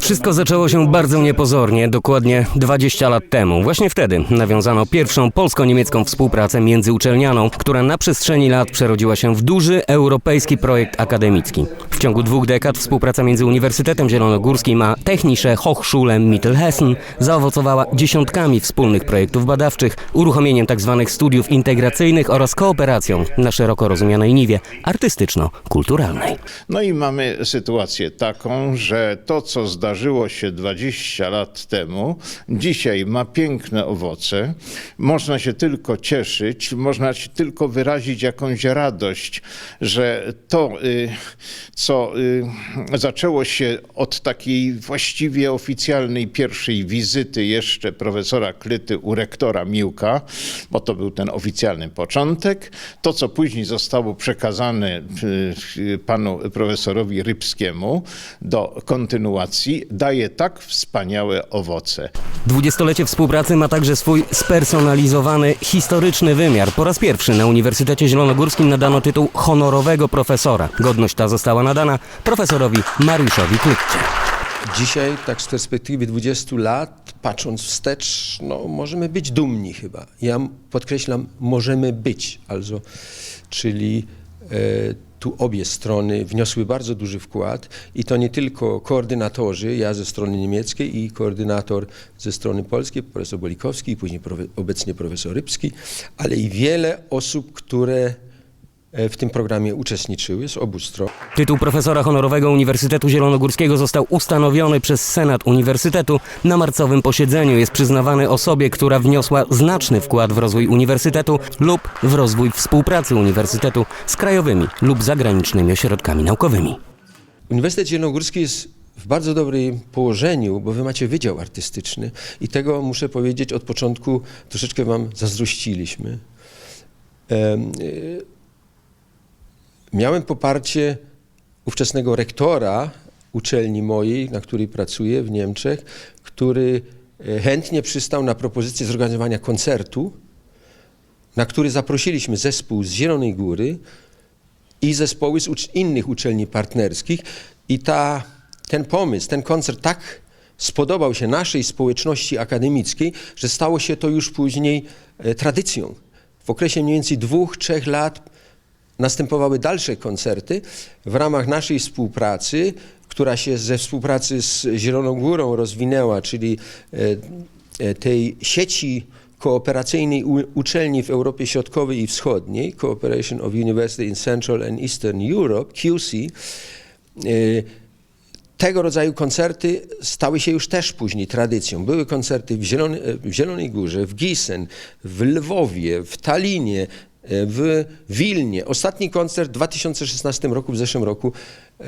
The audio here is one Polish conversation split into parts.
Wszystko zaczęło się bardzo niepozornie, dokładnie 20 lat temu. Właśnie wtedy nawiązano pierwszą polsko-niemiecką współpracę międzyuczelnianą, która na przestrzeni lat przerodziła się w duży europejski projekt akademicki. W ciągu dwóch dekad współpraca między Uniwersytetem Zielonogórskim a Technische Hochschule Mittelhessen zaowocowała dziesiątkami wspólnych projektów badawczych, uruchomieniem tzw. studiów integracyjnych oraz kooperacją na szeroko rozumianej niwie artystyczno-kulturalnej. No i mamy sytuację taką, że to, co zdarzyło się 20 lat temu, dzisiaj ma piękne owoce. Można się tylko cieszyć, można się tylko wyrazić jakąś radość, że to, y, co y, zaczęło się od takiej właściwie oficjalnej pierwszej wizyty jeszcze profesora Klyty u rektora Miłka, bo to był ten oficjalny początek, to, co później zostało przekazane y, panu profesorowi Rybskiemu do kontynuacji, daje tak wspaniałe owoce. Dwudziestolecie współpracy ma także swój spersonalizowany, historyczny wymiar. Po raz pierwszy na Uniwersytecie Zielonogórskim nadano tytuł honorowego profesora. Godność ta została nadana profesorowi Mariuszowi Klytcie. Dzisiaj, tak z perspektywy 20 lat, patrząc wstecz, no, możemy być dumni chyba. Ja podkreślam, możemy być, also, czyli tu obie strony wniosły bardzo duży wkład i to nie tylko koordynatorzy, ja ze strony niemieckiej i koordynator ze strony polskiej, profesor Bolikowski i później obecnie profesor Rybski, ale i wiele osób, które e, w tym programie uczestniczyły z obu stron. Tytuł profesora honorowego Uniwersytetu Zielonogórskiego został ustanowiony przez Senat Uniwersytetu. Na marcowym posiedzeniu jest przyznawany osobie, która wniosła znaczny wkład w rozwój uniwersytetu lub w rozwój współpracy uniwersytetu z krajowymi lub zagranicznymi ośrodkami naukowymi. Uniwersytet Zielonogórski jest w bardzo dobrym położeniu, bo wy macie wydział artystyczny i tego muszę powiedzieć od początku troszeczkę wam zazdrościliśmy. Y, Miałem poparcie ówczesnego rektora uczelni mojej, na której pracuję w Niemczech, który e, chętnie przystał na propozycję zorganizowania koncertu, na który zaprosiliśmy zespół z Zielonej Góry i zespoły z ucz- innych uczelni partnerskich. I ta, ten pomysł, ten koncert tak spodobał się naszej społeczności akademickiej, że stało się to już później e, tradycją. W okresie mniej więcej dwóch, trzech lat następowały dalsze koncerty w ramach naszej współpracy, która się ze współpracy z Zieloną Górą rozwinęła, czyli e, e, tej sieci kooperacyjnej uczelni w Europie Środkowej i Wschodniej, Cooperation of University in Central and Eastern Europe, QC, e, tego rodzaju koncerty stały się już też później tradycją. Były koncerty w, Zielony, w Zielonej Górze, w Gießen, w Lwowie, w Talinie, w Wilnie. Ostatni koncert w 2016 roku, w zeszłym roku e,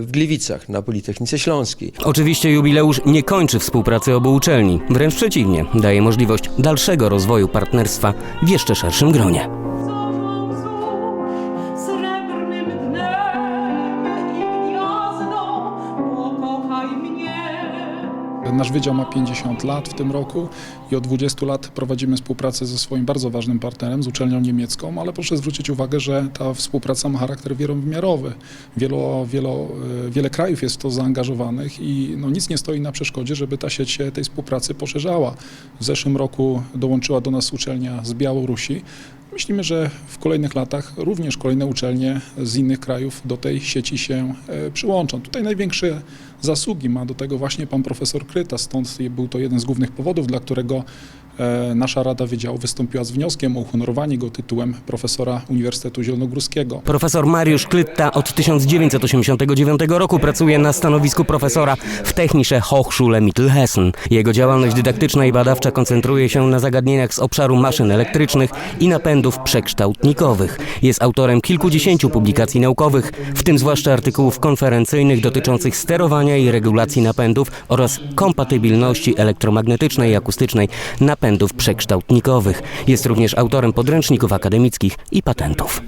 w Gliwicach na Politechnice Śląskiej. Oczywiście jubileusz nie kończy współpracy obu uczelni. Wręcz przeciwnie, daje możliwość dalszego rozwoju partnerstwa w jeszcze szerszym gronie. Nasz wydział ma 50 lat w tym roku i od 20 lat prowadzimy współpracę ze swoim bardzo ważnym partnerem, z uczelnią niemiecką, ale proszę zwrócić uwagę, że ta współpraca ma charakter wielowymiarowy. Wielo, wielo, e, wiele krajów jest w to zaangażowanych i no, nic nie stoi na przeszkodzie, żeby ta sieć tej współpracy poszerzała. W zeszłym roku dołączyła do nas uczelnia z Białorusi. Myślimy, że w kolejnych latach również kolejne uczelnie z innych krajów do tej sieci się e, przyłączą. Tutaj największe zasługi ma do tego właśnie pan profesor Kryta, stąd był to jeden z głównych powodów, dla którego nasza Rada Wydziału wystąpiła z wnioskiem o uhonorowanie go tytułem profesora Uniwersytetu Zielonogórskiego. Profesor Mariusz Klytta od 1989 roku pracuje na stanowisku profesora w Technische Hochschule Mittelhessen. Jego działalność dydaktyczna i badawcza koncentruje się na zagadnieniach z obszaru maszyn elektrycznych i napędów przekształtnikowych. Jest autorem kilkudziesięciu publikacji naukowych, w tym zwłaszcza artykułów konferencyjnych dotyczących sterowania i regulacji napędów oraz kompatybilności elektromagnetycznej i akustycznej napędów przekształtnikowych. Jest również autorem podręczników akademickich i patentów.